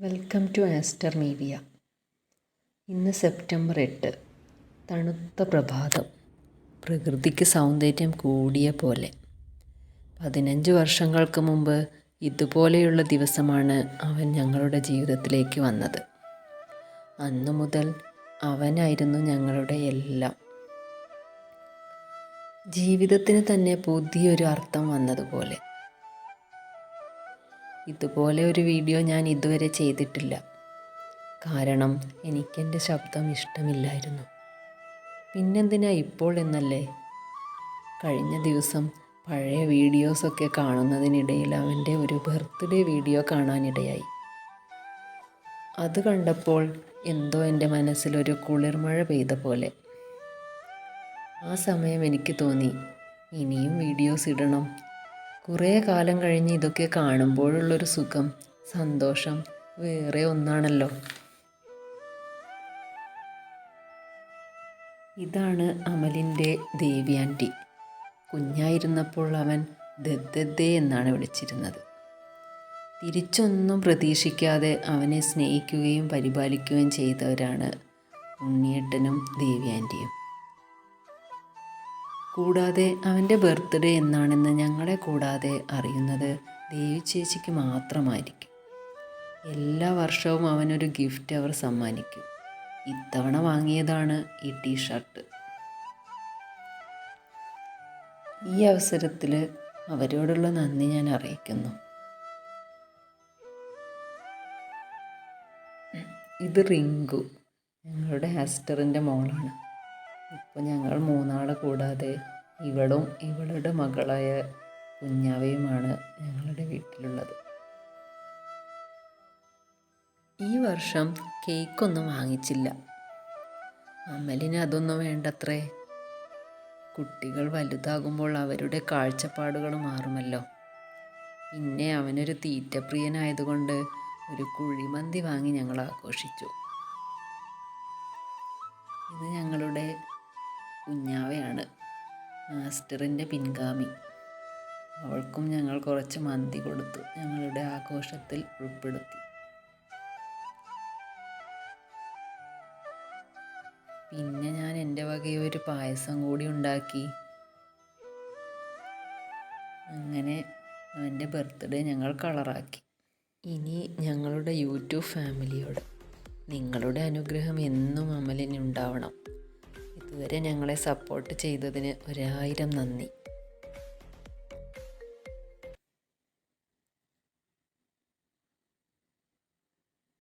Welcome to Aster media. ഇന്ന് September എട്ട്. തണുത്ത പ്രഭാതം. പ്രകൃതിക്ക് സൗന്ദര്യം കൂടിയ പോലെ. പതിനഞ്ച് വർഷങ്ങൾക്ക് മുമ്പ് ഇതുപോലെയുള്ള ദിവസമാണ് അവൻ ഞങ്ങളുടെ ജീവിതത്തിലേക്ക് വന്നത്. അന്നു മുതൽ അവനായിരുന്നു ഞങ്ങളുടെ എല്ലാം. ജീവിതത്തിന് തന്നെ പുതിയൊരു അർത്ഥം വന്നതുപോലെ. ഇതുപോലെ ഒരു വീഡിയോ ഞാൻ ഇതുവരെ ചെയ്തിട്ടില്ല. കാരണം എനിക്കെന്റെ ശബ്ദം ഇഷ്ടമില്ലായിരുന്നു. പിന്നെന്തിനാ ഇപ്പോൾ എന്നല്ലേ? കഴിഞ്ഞ ദിവസം പഴയ വീഡിയോസൊക്കെ കാണുന്നതിനിടയിൽ അവന്റെ ഒരു ബർത്ത്ഡേ വീഡിയോ കാണാനിടയായി. അത് കണ്ടപ്പോൾ എന്തോ എന്റെ മനസ്സിലൊരു കുളിർമഴ പെയ്ത പോലെ. ആ സമയം എനിക്ക് തോന്നി ഇനിയും വീഡിയോസ് ഇടണം കുറേ കാലം കഴിഞ്ഞ് ഇതൊക്കെ കാണുമ്പോഴുള്ളൊരു സുഖം സന്തോഷം വേറെ ഒന്നാണല്ലോ. ഇതാണ് അമലിന്റെ ദേവ്യാന്റി കുഞ്ഞായിരുന്നപ്പോൾ അവൻ ദദ്ദേ എന്നാണ് വിളിച്ചിരുന്നത്. തിരിച്ചൊന്നും പ്രതീക്ഷിക്കാതെ അവനെ സ്നേഹിക്കുകയും പരിപാലിക്കുകയും ചെയ്തവരാണ് ഉണ്ണിയേട്ടനും ദേവ്യാന്റിയും കൂടാതെ അവന്റെ ബർത്ത്ഡേ എന്നാണെന്ന് ഞങ്ങളെ കൂടാതെ അറിയുന്നത് ദേവി ചേച്ചിക്ക് മാത്രമായിരിക്കും. എല്ലാ വർഷവും അവനൊരു ഗിഫ്റ്റ് അവർ സമ്മാനിക്കും. ഇത്തവണ വാങ്ങിയതാണ് ഈ ടീഷർട്ട്. ഈ അവസരത്തിൽ അവരോടുള്ള നന്ദി ഞാൻ അറിയിക്കുന്നു. ഇത് റിങ്കു. ഞങ്ങളുടെ ഹസ്റ്ററിന്റെ മോളാണ്. ഇപ്പോൾ ഞങ്ങൾ മൂന്നാളെ കൂടാതെ ഇവളും ഇവളുടെ മകളായ കുഞ്ഞാവയുമാണ് ഞങ്ങളുടെ വീട്ടിലുള്ളത്. ഈ വർഷം കേക്കൊന്നും വാങ്ങിച്ചില്ല. അമലിന് അതൊന്നും വേണ്ടത്രേ. കുട്ടികൾ വലുതാകുമ്പോൾ അവരുടെ കാഴ്ചപ്പാടുകൾ മാറുമല്ലോ. പിന്നെ അവനൊരു തീറ്റപ്രിയനായതുകൊണ്ട് ഒരു കുഴിമന്തി വാങ്ങി ഞങ്ങൾ ആഘോഷിച്ചു. ഇത് ഞങ്ങളുടെ കുഞ്ഞാവയാണ്. മാസ്റ്ററിന്റെ പിൻഗാമി. അവൾക്കും ഞങ്ങൾ കുറച്ച് മന്തി കൊടുത്തു. ഞങ്ങളുടെ ആഘോഷത്തിൽ ഉൾപ്പെടുത്തി. പിന്നെ ഞാൻ എന്റെ വകയൊരു പായസം കൂടി ഉണ്ടാക്കി. അങ്ങനെ അവന്റെ ബർത്ത്ഡേ ഞങ്ങൾ കളറാക്കി. ഇനി ഞങ്ങളുടെ യൂട്യൂബ് ഫാമിലിയോട് നിങ്ങളുടെ അനുഗ്രഹം എന്നും അമലിന് ഉണ്ടാവണം. ഇതുവരെ ഞങ്ങളെ സപ്പോർട്ട് ചെയ്തതിന് ഒരായിരം നന്ദി.